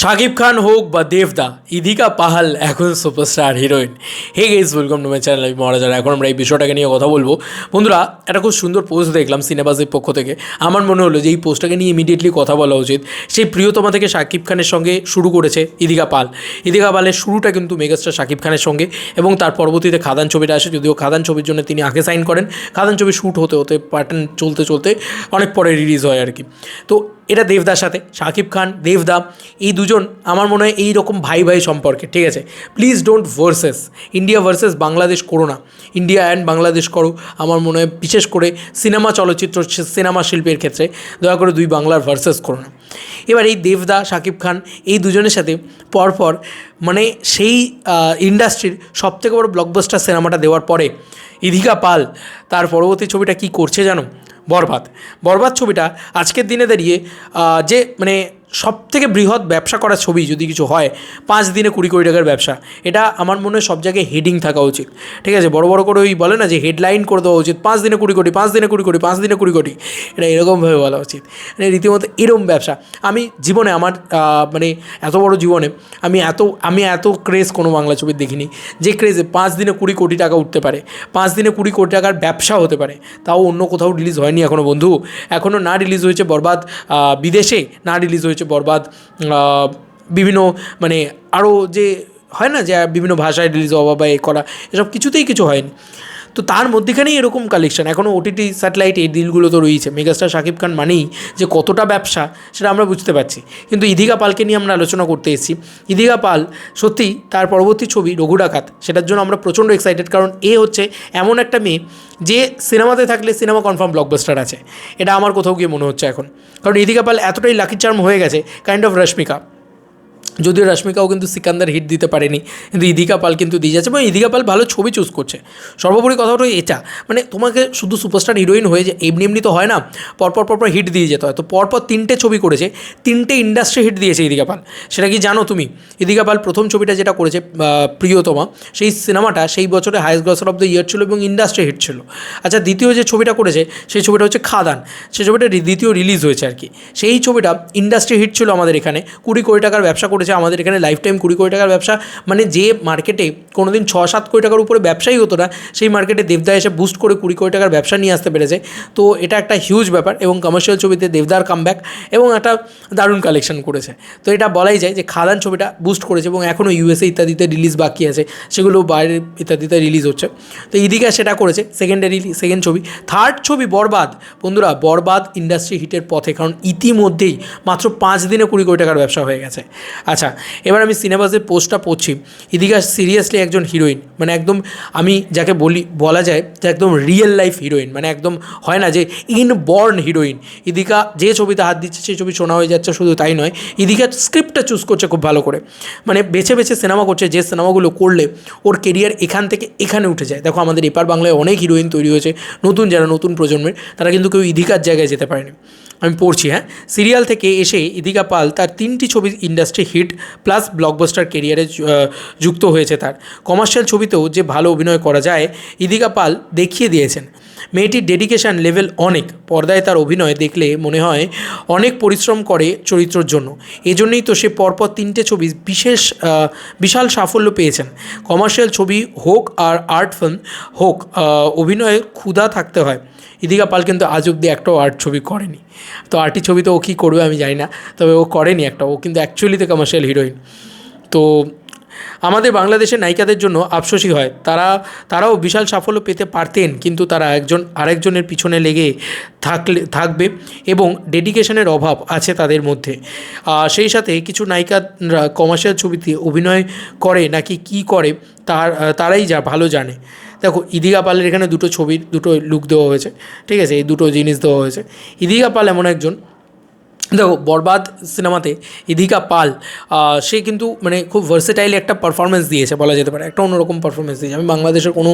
শাকিব খান হোক বা দেবদা, ইদিকা পাহাল এখন superstar heroine hey guys welcome to my channel আমি মহারাজার এখন আমরা এই বিষয়টাকে নিয়ে কথা বলব। বন্ধুরা, একটা খুব সুন্দর পোস্ট দেখলাম সিনেমাজের পক্ষ থেকে। আমার মনে হলো যে এই পোস্টটাকে নিয়ে ইমিডিয়েটলি কথা বলা উচিত। সেই প্রিয়তমা থেকে শাকিব খানের সঙ্গে শুরু করেছে ইদিকা পাল। ইদিকা পালের শুরুটা কিন্তু মেগাস্টার শাকিব খানের সঙ্গে এবং তার পরবর্তীতে খাদান ছবিটা আসে, যদিও খাদান ছবির জন্য তিনি আগে সাইন করেন। খাদান ছবি শ্যুট হতে হতে প্যাটার্ন চলতে চলতে অনেক পরে রিলিজ হয় আর কি। তো এটা দেবদার সাথে, শাকিব খান, দেবদা, এই দুজন আমার মনে হয় এই রকম ভাই ভাই সম্পর্কে, ঠিক আছে? Please don't versus India versus Bangladesh করো না। ইন্ডিয়া অ্যান্ড বাংলাদেশ করো, আমার মনে হয় বিশেষ করে সিনেমা চলচ্চিত্র সিনেমা শিল্পের ক্ষেত্রে, দয়া করে দুই বাংলার ভার্সেস করো না। এবার এই দেবদা, শাকিব খান, এই দুজনের সাথে পরপর মানে সেই ইন্ডাস্ট্রির সবথেকে বড় ব্লকবাস্টার সিনেমাটা দেওয়ার পরে, ইধিকা পাল, তার পরবর্তী ছবিটা কি করছে জানো? বরবাদ। বরবাদ ছবিটা আজকের দিনে দাঁড়িয়ে যে মানে সব থেকে বৃহৎ ব্যবসা করা ছবি যদি কিছু হয়, পাঁচ দিনে কুড়ি কোটি টাকার ব্যবসা। এটা আমার মনে হয় সব জায়গায় হেডিং থাকা উচিত। ঠিক আছে, বড় বড় করে ওই বলে না যে হেডলাইন করে দেওয়া উচিত, পাঁচ দিনে কুড়ি কোটি, পাঁচ দিনে কুড়ি কোটি, পাঁচ দিনে কুড়ি কোটি। এটা এরকমভাবে বলা উচিত। মানে রীতিমতো এরকম ব্যবসা। আমি জীবনে আমার মানে এত বড় জীবনে আমি এত আমি এত ক্রেজ কোনো বাংলা ছবি দেখিনি, যে ক্রেজে পাঁচ দিনে কুড়ি কোটি টাকা উঠতে পারে, পাঁচ দিনে কুড়ি কোটি টাকার ব্যবসা হতে পারে। তাও অন্য কোথাও রিলিজ হয়নি এখনও বন্ধু। এখনও না রিলিজ হয়েছে বরবাদ বিদেশে না রিলিজ হয়েছে বরবাদ আহ, বিভিন্ন মানে আরও যে হয় না যে বিভিন্ন ভাষায় রিলিজ হওয়া বা এ করা এসব কিছুতেই কিছু হয়নি। তো তার মধ্যেখানেই এরকম কালেকশন এখনও ওটিটি স্যাটেলাইট এই ডিলগুলো তো রয়েছে। মেগাস্টার শাকিব খান মানেই যে কতটা ব্যবসা, সেটা আমরা বুঝতে পারছি। কিন্তু ইদিকা পালকে নিয়ে আমরা আলোচনা করতে এসেছি। ইদিকা পাল সত্যি তার পরবর্তী ছবি রঘু ডাকাত, সেটার জন্য আমরা প্রচণ্ড এক্সাইটেড কারণ এ হচ্ছে এমন একটা মেয়ে যে সিনেমাতে থাকলে সিনেমা কনফার্ম ব্লকবাস্টার আছে। এটা আমার কোথাও গিয়ে মনে হচ্ছে এখন। কারণ ইদিকা পাল এতটাই লাকি চার্ম হয়ে গেছে কাইন্ড অফ রশ্মিকা। যদিও রশ্মিকাও কিন্তু সিকান্দার হিট দিতে পারেনি, কিন্তু ইদিকা পাল কিন্তু দিয়ে যাচ্ছে, এবং ইদিকা পাল ভালো ছবি চুজ করছে। সর্বোপরি কথা হলো এটা মানে তোমাকে শুধু সুপারস্টার হিরোইন হয়ে যে এমনি এমনি তো হয় না, পরপর পরপর হিট দিয়ে যেতে হয়। তো পরপর তিনটে ছবি করেছে, তিনটে ইন্ডাস্ট্রি হিট দিয়েছে ইদিকা পাল। সেটা কি জানো তুমি? ইদিকা পাল প্রথম ছবিটা যেটা করেছে প্রিয়তমা, সেই সিনেমাটা সেই বছরে highest grosser of the year ছিল এবং ইন্ডাস্ট্রি হিট ছিল। আচ্ছা দ্বিতীয় যে ছবিটা করেছে, সেই ছবিটা হচ্ছে খাদান। সেই ছবিটা দ্বিতীয় রিলিজ হয়েছে আর কি। সেই ছবিটা ইন্ডাস্ট্রি হিট ছিল আমাদের এখানে। কুড়ি কোটি টাকার ব্যবসা করেছে, আমাদের এখানে লাইফ টাইম কুড়ি কোটি টাকার ব্যবসা। মানে যে মার্কেটে কোনোদিন ছ সাত কোটি টাকার উপরে ব্যবসাই হতো না, সেই মার্কেটে দেবদা এসে বুস্ট করে কুড়ি কোটি টাকার ব্যবসা নিয়ে আসতে পেরেছে। তো এটা একটা হিউজ ব্যাপার এবং কমার্শিয়াল ছবিতে দেবদার কামব্যাক এবং একটা দারুণ কালেকশন করেছে। তো এটা বলাই যায় যে খাদান ছবিটা বুস্ট করেছে এবং এখনও ইউএসএ ইত্যাদিতে রিলিজ বাকি আছে, সেগুলো বাইরে ইত্যাদিতে রিলিজ হচ্ছে। তো ইদিকা সেটা করেছে সেকেন্ডারি সেকেন্ড ছবি। থার্ড ছবি বরবাদ। বন্ধুরা, বরবাদ ইন্ডাস্ট্রি হিটের পথে, কারণ ইতিমধ্যেই মাত্র পাঁচ দিনে কুড়ি কোটি টাকার ব্যবসা হয়ে গেছে। আচ্ছা এবার আমি সিনেমাসের পোস্টটা পড়ছি। ইদিকা সিরিয়াসলি একজন হিরোইন। মানে একদম আমি যাকে বলি, বলা যায় যে একদম রিয়েল লাইফ হিরোইন। মানে একদম হয় না যে ইনবর্ন হিরোইন। ইদিকা যে ছবিতে হাত দিচ্ছে, সেই ছবি শোনা হয়ে যাচ্ছে, শুধু তাই নয় ইদিকা স্ক্রিপ্টটা চুজ করছে খুব ভালো করে। মানে বেছে বেছে সিনেমা করছে, যে সিনেমাগুলো করলে ওর কেরিয়ার এখান থেকে এখানে উঠে যায়। দেখো, আমাদের এপার বাংলায় অনেক হিরোইন তৈরি হয়েছে, নতুন যারা নতুন প্রজন্মের, তারা কিন্তু কেউ ইদিকার জায়গায় যেতে পারেনি। আমি পড়ছি হ্যাঁ। সিরিয়াল থেকে এসে ইদিকা পাল তার তিনটি ছবি ইন্ডাস্ট্রি হিট প্লাস ব্লকবাস্টার কেরিয়ারে যুক্ত হয়েছে তার। কমার্শিয়াল ছবিতেও যে ভালো অভিনয় করা যায়, ইদিকা পাল দেখিয়ে দিয়েছেন। মেয়েটির ডেডিকেশন লেভেল অনেক। পর্দায় তার অভিনয় দেখলে মনে হয় অনেক পরিশ্রম করে চরিত্রর জন্য। এজন্যই তো সে পরপর তিনটে ছবি বিশেষ বিশাল সাফল্য পেয়েছেন। কমার্শিয়াল ছবি হোক আর আর্ট ফিল্ম হোক অভিনয়ে ক্ষুধা থাকতে হয়। ইদিকা পাল কিন্তু আজ অব্দি একটাও আর্ট ছবি করেনি। তো আর্টি ছবি তো ও কী করবে আমি জানি না। তবে ও করেনি একটা। ও কিন্তু অ্যাকচুয়ালিতে কমার্শিয়াল হিরোইন তো আমাদের বাংলাদেশের নায়িকাদের জন্য আফসোসই হয়। তারা, তারাও বিশাল সাফল্য পেতে পারতেন, কিন্তু তারা একজন, আরেকজনের পিছনে লেগে থাকলে, থাকবে এবং ডেডিকেশনের অভাব আছে তাদের মধ্যে। সেই সাথে কিছু নায়িকারা কমার্শিয়াল ছবিতে অভিনয় করে নাকি কি করে, তার, তারাই যা ভালো জানে। দেখো, ইদিকা পালের এখানে দুটো ছবির, দুটো লুক দেওয়া হয়েছে। ঠিক আছে, এই দুটো জিনিস দেওয়া হয়েছে। ইদিকা পাল এমন একজন দেখো, বরবাদ সিনেমাতে ইদিকা পাল সে কিন্তু মানে খুব ভার্সেটাইল একটা পারফরমেন্স দিয়েছে বলা যেতে পারে। একটা অন্যরকম পারফরমেন্স দিয়েছে। আমি বাংলাদেশের কোনো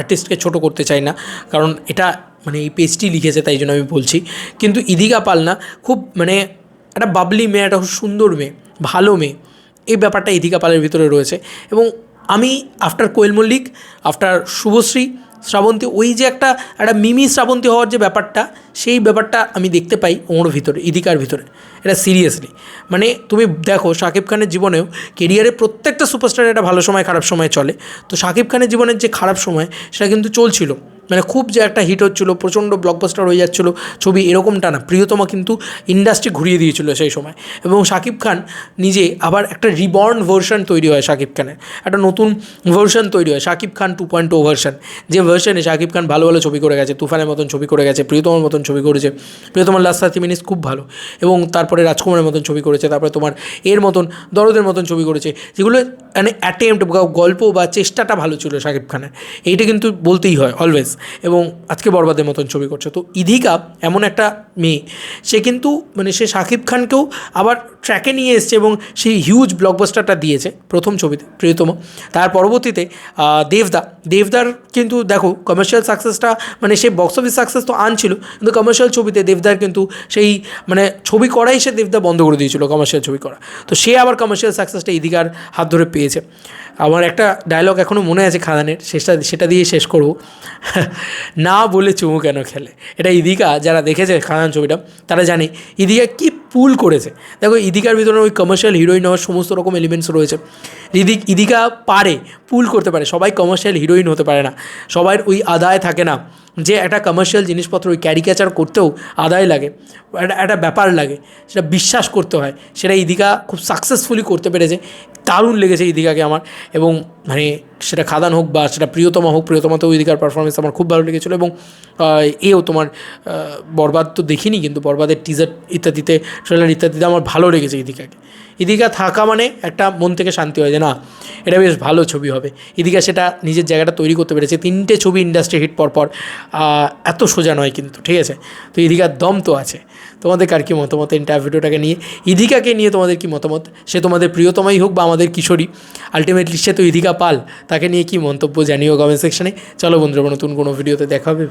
আর্টিস্টকে ছোট করতে চাই না, কারণ এটা মানে এই পেজটি লিখেছে, তাই জন্য আমি বলছি। কিন্তু ইদিকা পাল না, খুব মানে একটা বাবলি মেয়ে, একটা খুব সুন্দর মেয়ে, ভালো মেয়ে, এই ব্যাপারটা ইদিকা পালের ভিতরে রয়েছে। এবং আমি আফটার কোয়েল মল্লিক আফটার শুভশ্রী শ্রাবন্তী, ওই যে একটা একটা মিমি শ্রাবন্তী হওয়ার যে ব্যাপারটা, সেই ব্যাপারটা আমি দেখতে পাই ওর ভিতরে, ইদিকার ভিতরে। এটা সিরিয়াসলি মানে তুমি দেখো, শাকিব খানের জীবনেও কেরিয়ারে প্রত্যেকটা সুপারস্টারের একটা ভালো সময়, খারাপ সময় চলে। তো শাকিব খানের জীবনের যে খারাপ সময়, সেটা কিন্তু চলছিল। মানে খুব যে একটা হিট হচ্ছিল, প্রচণ্ড ব্লকবাস্টার হয়ে যাচ্ছিল, ছবি এরকমটা না। প্রিয়তমা কিন্তু ইন্ডাস্ট্রি ঘুরিয়ে দিয়েছিল সেই সময়। এবং শাকিব খান নিজে আবার একটা রিবর্ন ভার্সন তৈরি হয় শাকিব খানের। একটা নতুন ভার্সন তৈরি হয়, Shakib Khan two point o version যে ভার্সনে শাকিব খান ভালো ভালো ছবি করে গেছে, তুফানের মতন ছবি করে গেছে, প্রিয়তমার মতন ছবি করেছে। প্রিয়তমার লাস্ট থার্টি মিনিটস খুব ভালো। এবং তারপরে রাজকুমারের মতন ছবি করেছে, তারপরে তোমার এর মতন, দরদের মতন ছবি করেছে। যেগুলো মানে অ্যাটেম্প্ট বা গল্প বা চেষ্টাটা ভালো ছিল শাকিব খানের। এইটা কিন্তু বলতেই হয় অলওয়েজ এবং আজকে বরবাদের মতন ছবি করছে। তো ইধিকা এমন একটা মেয়ে, সে কিন্তু মানে সে শাকিব খানকেও আবার ট্র্যাকে নিয়ে এসছে এবং সেই হিউজ ব্লকবাস্টারটা দিয়েছে প্রথম ছবিতে, প্রিয়তম। তার পরবর্তীতে দেবদা, দেবদার কিন্তু দেখো কমার্শিয়াল সাকসেসটা মানে সে বক্স অফিস সাকসেস তো আনছিল, কিন্তু কমার্শিয়াল ছবিতে দেবদার কিন্তু সেই মানে ছবি করাই সে দেবদা বন্ধ করে দিয়েছিল কমার্শিয়াল ছবি করা। তো সে আবার কমার্শিয়াল সাকসেসটা ইদিকার হাত ধরে পেয়েছে। আমার একটা ডায়লগ এখনও মনে আছে খাদানের শেষটা সেটা দিয়ে শেষ করব। না বলে চুমু কেন খেলে? এটা ইদিকা, যারা দেখেছে খাদান ছবিটা, তারা জানে ইদিকা কি পুল করেছে। দেখো, ইদিকার ভিতরে ওই কমার্শিয়াল হিরোইন হওয়ার সমস্ত রকম এলিমেন্টস রয়েছে। ইদিক ইদিকা পারে, পুল করতে পারে, সবাই কমার্শিয়াল হিরোইন হতে পারে না, সবার ওই আদায় থাকে না, যে একটা কমার্শিয়াল জিনিসপত্র ওই ক্যারিকেচার করতেও আদায় লাগে, একটা একটা ব্যাপার লাগে, সেটা বিশ্বাস করতে হয়, সেটা ইদিকা খুব সাকসেসফুলি করতে পেরেছে, দারুণ লেগেছে ইদিকাকে আমার, এবং মানে সেটা খাদান হোক বা সেটা প্রিয়তমা হোক, প্রিয়তমাতেও ইদিকার পারফরমেন্স আমার খুব ভালো লেগেছিলো, এবং এও তোমার বরবাদ তো দেখিনি, কিন্তু বরবাদের টিজার ইত্যাদিতে ট্রেলার ইত্যাদিতে আমার ভালো লেগেছে ইদিকাকে। ইদিকা থাকা মানে একটা মন থেকে শান্তি হয় যে না, এটা বেশ ভালো ছবি হবে। ইদিকা সেটা নিজের জায়গাটা তৈরি করতে পেরেছে। তিনটে ছবি ইন্ডাস্ট্রি হিট পরপর এত সোজা নয় কিন্তু, ঠিক আছে? তো ইদিকার দম তো আছে। তোমাদের কার কী মতামত এন্টার ভিডিওটাকে নিয়ে? ইদিকাকে নিয়ে তোমাদের কি মতামত? সে তোমাদের প্রিয়তমাই হোক বা আমাদের কিশোরী আলটিমেটলি সে তো ইদিকা পাল। তাকে নিয়ে কি মন্তব্য জানিও কমেন্ট সেকশনে চলো বন্ধুরা নতুন কোনো ভিডিওতে দেখা হবে